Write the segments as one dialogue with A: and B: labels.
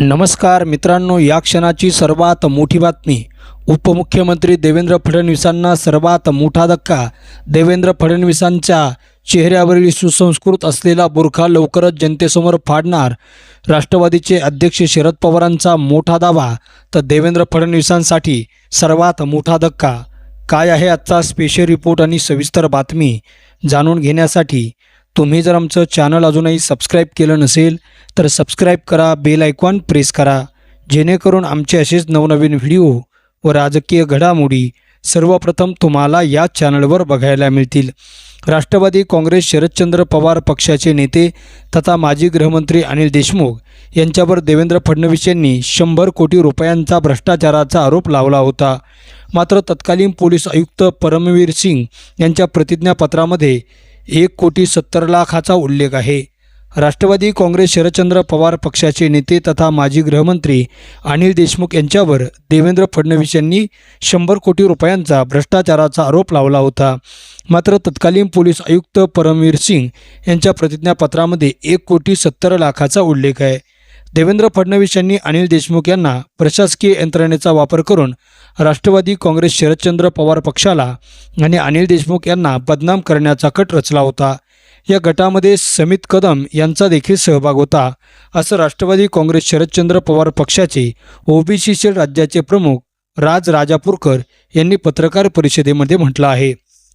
A: नमस्कार मित्रांनो या क्षणाची सर्वात मोठी बातमी. उपमुख्यमंत्री देवेंद्र फडणवीसांना सर्वात मोठा धक्का. देवेंद्र फडणवीसांच्या चेहऱ्यावरील सुसंस्कृत असलेला बुरखा लवकरच जनतेसमोर फाडणार. राष्ट्रवादीचे अध्यक्ष शरद पवारांचा मोठा दावा तर देवेंद्र फडणवीसांसाठी सर्वात मोठा धक्का. काय आहे आजचा स्पेशल रिपोर्ट आणि सविस्तर बातमी? जाणून घेण्यासाठी तुम्ही जर आमचं चॅनल अजूनही सबस्क्राईब केलं नसेल तर सबस्क्राईब करा बेल आयकॉन प्रेस करा जेणेकरून आमचे असेच नवनवीन व्हिडिओ व राजकीय घडामोडी सर्वप्रथम तुम्हाला या चॅनलवर बघायला मिळतील. राष्ट्रवादी काँग्रेस शरदचंद्र पवार पक्षाचे नेते तथा माजी गृहमंत्री अनिल देशमुख यांच्यावर देवेंद्र फडणवीस यांनी शंभर कोटी रुपयांचा भ्रष्टाचाराचा आरोप लावला होता. मात्र तत्कालीन पोलीस आयुक्त परमवीर सिंग यांच्या प्रतिज्ञापत्रामध्ये एक कोटी सत्तर लाखाचा उल्लेख आहे. राष्ट्रवादी काँग्रेस शरदचंद्र पवार पक्षाचे नेते तथा माजी गृहमंत्री अनिल देशमुख यांच्यावर देवेंद्र फडणवीस यांनी शंभर कोटी रुपयांचा भ्रष्टाचाराचा आरोप लावला होता. मात्र तत्कालीन पोलीस आयुक्त परमवीर सिंग यांच्या प्रतिज्ञापत्रामध्ये एक कोटी सत्तर लाखाचा उल्लेख आहे. देवेंद्र फडणवीस यांनी अनिल देशमुख यांना प्रशासकीय यंत्रणेचा वापर करून राष्ट्रवादी काँग्रेस शरदचंद्र पवार पक्षाला आणि अनिल देशमुख यांना बदनाम करण्याचा कट रचला होता. या गटामध्ये समित कदम यांचा देखील सहभाग होता. असं राष्ट्रवादी काँग्रेस शरदचंद्र पवार पक्षाचे ओबीसीचे राज्याचे प्रमुख राज राजापूरकर यांनी पत्रकार परिषदेमध्ये म्हटलं आहे.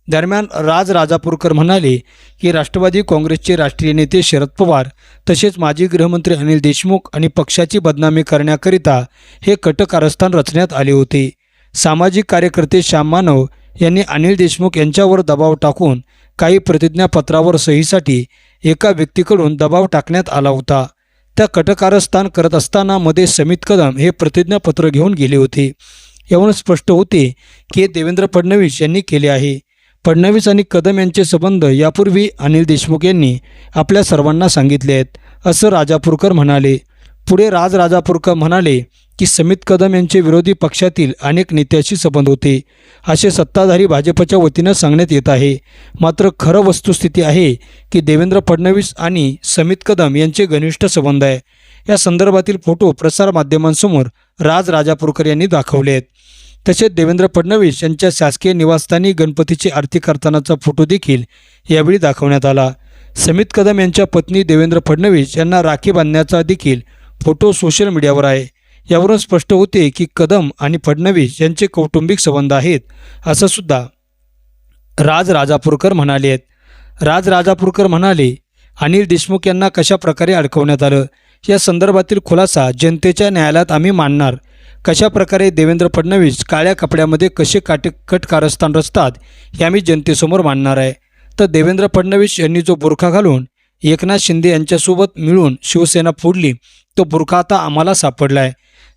A: दरम्यान राज राजापूरकर म्हणाले की राष्ट्रवादी काँग्रेसचे राष्ट्रीय नेते शरद पवार तसेच माजी गृहमंत्री अनिल देशमुख आणि पक्षाची बदनामी करण्याकरिता हे कटकारस्थान रचण्यात आले होते. सामाजिक कार्यकर्ते श्याम मानव यांनी अनिल देशमुख यांच्यावर दबाव टाकून काही प्रतिज्ञापत्रावर सहीसाठी एका व्यक्तीकडून दबाव टाकण्यात आला होता. त्या कटकारस्थान करत असताना मध्ये समित कदम हे प्रतिज्ञापत्र घेऊन गेले होते. यावरून स्पष्ट होते की हे देवेंद्र फडणवीस यांनी केले आहे. फडणवीस आणि कदम यांचे संबंध यापूर्वी अनिल देशमुख यांनी आपल्या सर्वांना सांगितले आहेत. असं राजापूरकर म्हणाले. पुढे राज राजापूरकर म्हणाले की समित कदम यांचे विरोधी पक्षातील अनेक नेत्याशी संबंध होते. असे सत्ताधारी भाजपच्या वतीनं सांगण्यात येत आहे. मात्र खरं वस्तुस्थिती आहे की देवेंद्र फडणवीस आणि समित कदम यांचे घनिष्ठ संबंध आहे. या संदर्भातील फोटो प्रसारमाध्यमांसमोर राज राजापूरकर यांनी दाखवले आहेत. तसेच देवेंद्र फडणवीस यांच्या शासकीय निवासस्थानी गणपतीची आरती करतानाचा फोटो देखील यावेळी दाखवण्यात आला. समित कदम यांच्या पत्नी देवेंद्र फडणवीस यांना राखी बांधण्याचा देखील फोटो सोशल मीडियावर आहे. यावरून स्पष्ट होते की कदम आणि फडणवीस यांचे कौटुंबिक संबंध आहेत असं सुद्धा राज राजापूरकर म्हणाले आहेत. राज राजापूरकर म्हणाले अनिल देशमुख यांना कशा प्रकारे अडकवण्यात आलं? या संदर्भातील खुलासा जनतेच्या न्यायालयात आम्ही मांडणार कशा प्रकारे देवेंद्र फडणवीस काळ्या कपड्यामध्ये कसे काटे कट कारस्थान रचतात हे आम्ही जनतेसमोर मांडणार आहे. तर देवेंद्र फडणवीस यांनी जो बुरखा घालून एकनाथ शिंदे यांच्यासोबत मिळून शिवसेना फोडली तो बुरखा आता आम्हाला सापडला आहे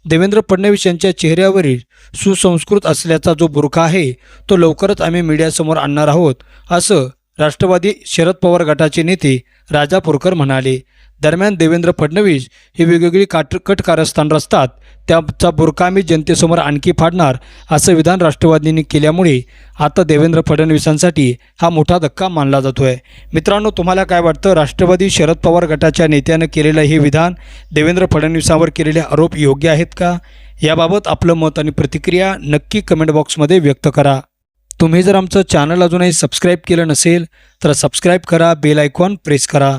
A: देवेंद्र फडणवीस यांच्या चेहऱ्यावरील सुसंस्कृत असल्याचा जो बुरखा आहे तो लवकरच आम्ही मीडियासमोर आणणार आहोत असं राष्ट्रवादी शरद पवार गटाचे नेते राजापूरकर म्हणाले. दरम्यान देवेंद्र फडणवीस हे वेगवेगळी काट कट कारस्थान रचतात. त्याचा बुरकामी जनतेसमोर आणखी फाडणार असं विधान राष्ट्रवादींनी केल्यामुळे आता देवेंद्र फडणवीसांसाठी हा मोठा धक्का मानला जातो आहे मित्रांनो तुम्हाला काय वाटतं? राष्ट्रवादी शरद पवार गटाच्या नेत्यानं केलेलं हे विधान देवेंद्र फडणवीसांवर केलेले आरोप योग्य आहेत का? याबाबत आपलं मत आणि प्रतिक्रिया नक्की कमेंट बॉक्समध्ये व्यक्त करा. तुम्ही जर आमचं चॅनल अजूनही सबस्क्राईब केलं नसेल तर सबस्क्राईब करा बेल आयकॉन प्रेस करा.